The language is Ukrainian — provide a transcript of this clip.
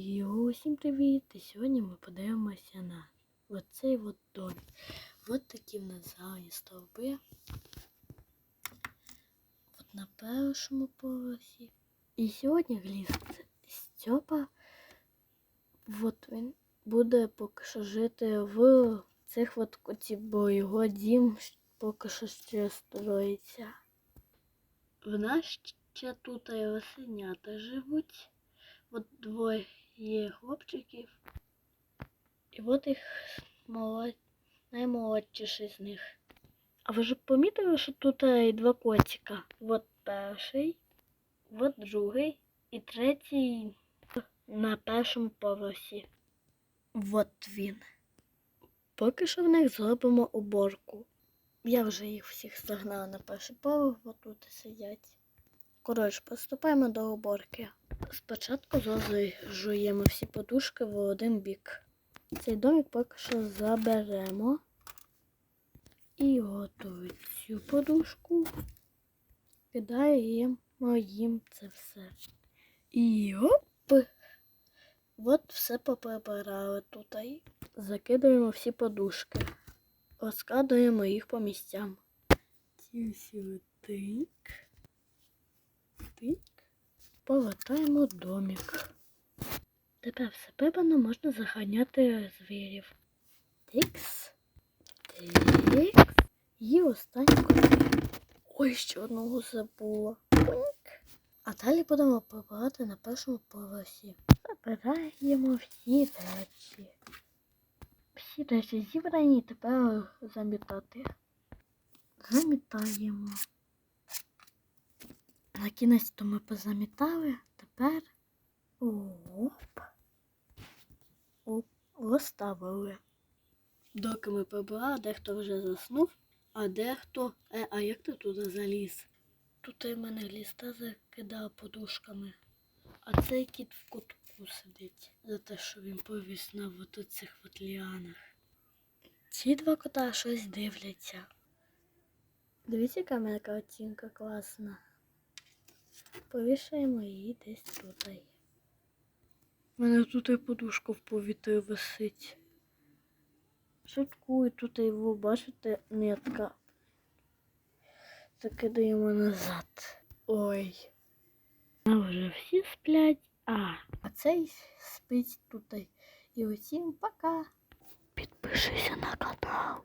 І усім привіт! І сьогодні ми подивимося на оцей от домик. От такі в нас гарні стовби. От на першому поверсі. І сьогодні гліс Стьопа. От він буде поки що жити в цих от коті, бо його дім поки що ще строїться. В нас ще тут і лисенята живуть. От двоє є хлопчиків. І от їх молод... наймолодший з них. А ви ж помітили, що тут і два котика? От перший, от другий і третій на першому поверсі. От він. Поки що в них зробимо уборку. Я вже їх всіх загнала на перший поверх, отут сидять. Коротше, приступаємо до уборки. Спочатку розжуємо всі подушки в один бік. Цей домик поки що заберемо. І готую цю подушку. Кидаємо їм це все. І оп! От все поприбирали тут. Закидаємо всі подушки. Розкладуємо їх по місцям. Ці сюди. Тик. Повертаємо домик. Тепер все прибрано можна заганяти звірів. Тикс. Тикс. І останній. Ой, ще одного забула. А далі будемо прибирати на першому поверсі. Забираємо всі речі. Всі речі зібрані, тепер замітати. Замітаємо. На кінець то ми позамітали, тепер оп. Оп, розставили. Доки ми прибирали, дехто вже заснув, а дехто. Е, а як ти туди заліз? Тут і мене ліста закидав подушками, а цей кіт в кутку сидить за те, що він повіс на цих от ліанах. Ці два кота щось дивляться. Дивіться, яка мене картинка класна. Повішаємо її десь тут. У мене тут і подушка в повітрі висить. Шуткую, тут його, бачите, нитка. Закидаємо назад. Ой. А вже всі сплять. А, а цей спить тут. І усім пока. Підпишися на канал.